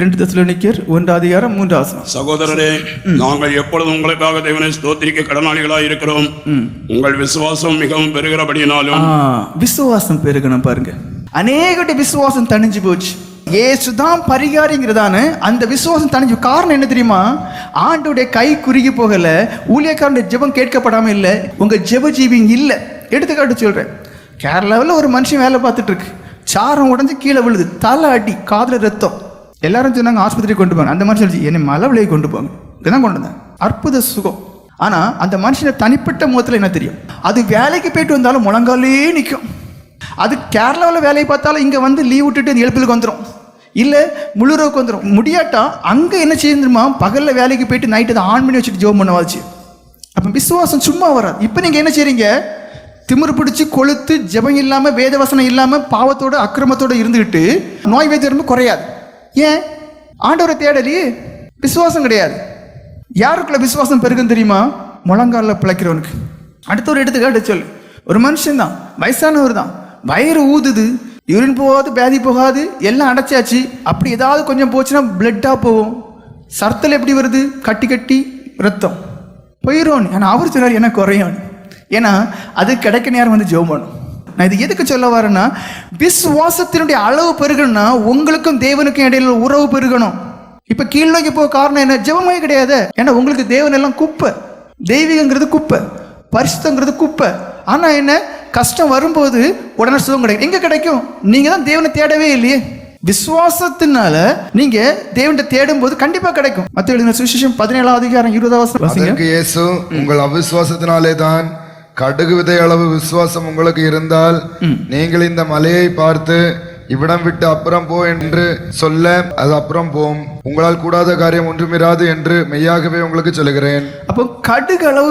ரெண்டு தசுலனிக்கர் ஒன்று அதிகாரம் மூன்று சகோதரரே நாங்கள் எப்பொழுதும் உங்களுக்காக தேவனை ஸ்தோத்திரிக்க கடனாளிகளாய் இருக்கிறோம் உங்கள் விசுவாசம் மிகவும் பெறுகிறபடியினாலும் ஆ விசுவாசம் பெருகணும் பாருங்க. அநேகட்ட விசுவாசம் தணிஞ்சு போச்சு. ஏசுதான் பரிகாரிங்கிறதான அந்த விசுவாசம் தணிஞ்சு காரணம் என்ன தெரியுமா? ஆண்டோடைய கை குறுகி போகல ஊழியக்காரனுடைய ஜெபம் கேட்கப்படாம இல்லை உங்க ஜெப ஜீவிங் இல்லை. எடுத்துக்காட்டு சொல்றேன். கேரளாவில் ஒரு மனுஷன் வேலை பார்த்துட்டு இருக்கு. சாரம் உடைஞ்சு கீழே விழுது தலை அடி காதுல ரத்தம். எல்லாரும் சொன்னாங்க ஆஸ்பத்திரிக்கு கொண்டு போங்க. அந்த மனுஷன் சொல்லிச்சு, என்னை மலவிலையை கொண்டு போங்க. இதான் கொண்டு வந்தேன் அற்புத சுகம். ஆனால் அந்த மனுஷனை தனிப்பட்ட முகத்தில் என்ன தெரியும்? அது வேலைக்கு போயிட்டு வந்தாலும் முழங்காலே நிற்கும் அது கேரளாவில் வேலையை பார்த்தாலும் இங்கே வந்து லீவ் விட்டுட்டு எழுப்பிலுக்கு எழுப்புக்கு வந்துடும் இல்லை முழுறவுக்கு வந்துடும் முடியாட்டா அங்கே என்ன செய்யணுமா பகலில் வேலைக்கு போயிட்டு நைட்டு அதை ஆன் பண்ணி வச்சுட்டு ஜோம் பண்ணுவாச்சு. அப்போ விசுவாசம் சும்மா வராது. இப்போ நீங்கள் என்ன செய்கிறீங்க திமிரு பிடிச்சி கொளுத்து ஜெபம் இல்லாமல் வேதவசனம் இல்லாமல் பாவத்தோட அக்கிரமத்தோடு இருந்துக்கிட்டு நோய் வேதியரம்பு குறையாது. ஏன்? ஆண்டவரை தேடலையே விசுவாசம் கிடையாது. யாருக்குள்ள விசுவாசம் பெருகும் தெரியுமா? முழங்காலில் பிழைக்கிறவனுக்கு. அடுத்த ஒரு எடுத்துக்காட்டு சொல்லு. ஒரு மனுஷன் தான். வயசானவர் தான். வயிறு ஊதுது. யூரின் போகாது பேதி போகாது எல்லாம் அடைச்சாச்சு. அப்படி ஏதாவது கொஞ்சம் போச்சுன்னா பிளட்டாக போகும். சர்த்தல் எப்படி வருது? கட்டி கட்டி ரத்தம். போயிடும் ஆனால் அவர் சொன்னார் எனக்கு குறையும். ஏன்னா அது கிடைக்க நேரம் வந்து ஜெபம் பண்ணும். நான் இது எதுக்கு சொல்ல வரேன்னா விசுவாசத்தினுடைய அளவு பெருகணும்னா உங்களுக்கும் தேவனுக்கும் இடையில உறவு பெருகணும். இப்ப கீழ் நோக்கி போக காரணம் என்ன? ஜெபமே கிடையாது. ஏன்னா உங்களுக்கு தேவன் எல்லாம் குப்பை. தெய்வீகங்கிறது குப்பை. பரிசுத்தங்கிறது குப்பை. ஆனா என்ன? கஷ்டம் வரும்போது உடனே சுகம் கிடைக்கும். எங்க கிடைக்கும்? நீங்க தான் தேவனை தேடவே இல்லையே. விசுவாசத்தினால நீங்க தேவனை தேடும் போது கண்டிப்பா கிடைக்கும். மத்திய எழுதின சுவிசேஷம் பதினேழாம் அதிகாரம் இருபதாவது இயேசு உங்கள் அவிசுவாசத்தினாலே தான் கடுகு விதை அளவு விசுவாசம் உங்களுக்கு இருந்தால் நீங்கள் இந்த மலையை பார்த்து இவ்விடம் விட்டு அப்புறம் போ என்று சொல்ல அது அப்புறம் போம். உங்களால் கூடாத காரியம் ஒன்றுமிராது என்று மெய்யாகவே உங்களுக்கு சொல்லுகிறேன். அப்போ கடுகு அளவு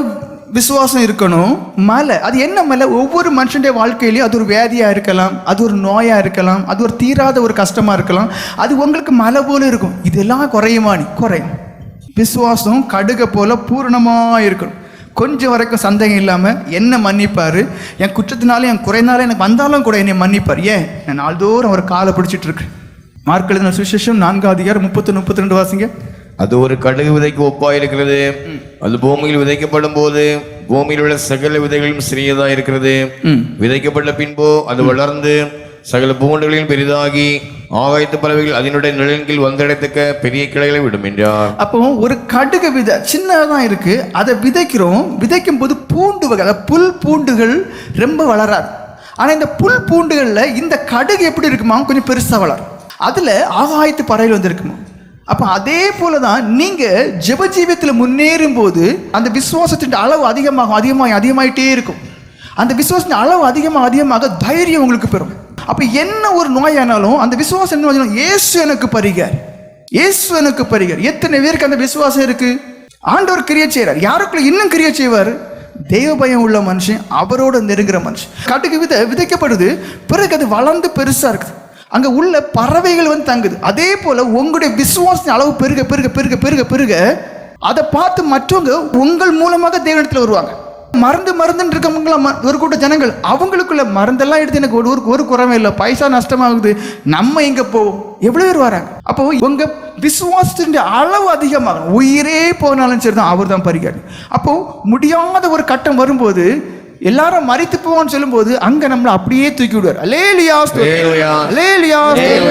விசுவாசம் இருக்கணும் மலை. அது என்ன மலை? ஒவ்வொரு மனுஷனுடைய வாழ்க்கையிலையும் அது ஒரு வியாதியா இருக்கலாம் அது ஒரு நோயா இருக்கலாம் அது ஒரு தீராத ஒரு கஷ்டமா இருக்கலாம். அது உங்களுக்கு மலை போல இருக்கும். இதெல்லாம் குறையுமா நீ குறையும். விசுவாசம் கடுகை போல பூரணமா இருக்கணும். கொஞ்சம் வரைக்கும் சந்தேகம் இல்லாம என்ன மன்னிப்பாரு. என் குற்றத்தினாலும் என் குறைனாலும் எனக்கு வந்தாலும் கூட என்னை மன்னிப்பார். ஏன்? நான் நாள்தோறும் அவர் காலை பிடிச்சிட்டு இருக்கேன். மார்க் எழுதின சுவிசேஷம் நான்காவது அதிகாரம் முப்பத்தி முப்பத்தி ரெண்டு வாசிங்க. அது ஒரு கடுகு விதைக்கு ஒப்பாயிருக்கிறது அது பூமியில் விதைக்கப்படும் போது பூமியில் உள்ள சகல விதைகளும் சிறியதா இருக்கிறது. விதைக்கப்பட்ட பின்போ அது வளர்ந்து சகல பூண்டுகளிலும் பெரிதாகி ஆகாயத்து பறவைகள் அதனுடைய நிழலின் வந்தடைத்தக்க பெரிய கிளைகளை விடும் என்றார் அப்போ ஒரு கடுகு விதை சின்னதான் இருக்கு. அதை விதைக்கிறோம். விதைக்கும் போது பூண்டு வகை அதாவது புல் பூண்டுகள் ரொம்ப வளராது. ஆனால் இந்த புல் பூண்டுகளில் இந்த கடுகு எப்படி இருக்குமா? கொஞ்சம் பெருசாக வளரும். அதில் ஆகாயத்து பறவைகள் வந்துருக்குமா? அப்போ அதே போல தான் நீங்கள் ஜெப முன்னேறும் போது அந்த விசுவாசத்தின் அளவு அதிகமாகும் அதிகமாகி அதிகமாயிட்டே இருக்கும். அந்த விசுவாசத்தின் அளவு அதிகமாக அதிகமாக தைரியம் உங்களுக்கு பெறும். அப்போ என்ன ஒரு நோயானாலும் அந்த விசுவாசம் என்ன வச்சுக்கணும், இயேசு எனக்கு பரிகார். இயேசு எனக்கு பரிகார். எத்தனை பேருக்கு அந்த விசுவாசம் இருக்கு? ஆண்டவர் கிரியை செய்கிறார் யாருக்குள்ள இன்னும் கிரியை செய்வார்? தெய்வ பயம் உள்ள மனுஷன் அவரோட நெருங்குற மனுஷன். கட்டுக்கு வித விதைக்கப்படுது. பிறகு அது வளர்ந்து பெருசாக இருக்குது. அங்கே உள்ள பறவைகள் வந்து தங்குது. அதே போல் உங்களுடைய விசுவாசத்தின் அளவு பெருக பெருக பெருக பெருக பெருக அதை பார்த்து மற்றவங்க உங்கள் மூலமாக தேவனத்தில் வருவாங்க. மருந்து மருந்துன்னு இருக்கவங்கள ம- ஒரு கூட்ட ஜனங்கள் அவங்களுக்குள்ள மருந்தெல்லாம் எடுத்து எனக்கு ஒரு ஒரு- குறவே இல்லை. பைசா நஷ்டமாகுது. நம்ம எங்க போவோம் எவ்வளவு பேர் வராங்க? அப்போ உங்க விசுவாசத்தின் அளவு அதிகமாகும் உயிரே போனாலும் சரிதான் அவர் தான் பரிகாரி. அப்போ முடியாத ஒரு கட்டம் வரும்போது எல்லாரும் மறித்து போவான்னு சொல்லும்போது அங்க நம்மளை அப்படியே தூக்கி விடுவார். அல்லேலூயா. அலேலியா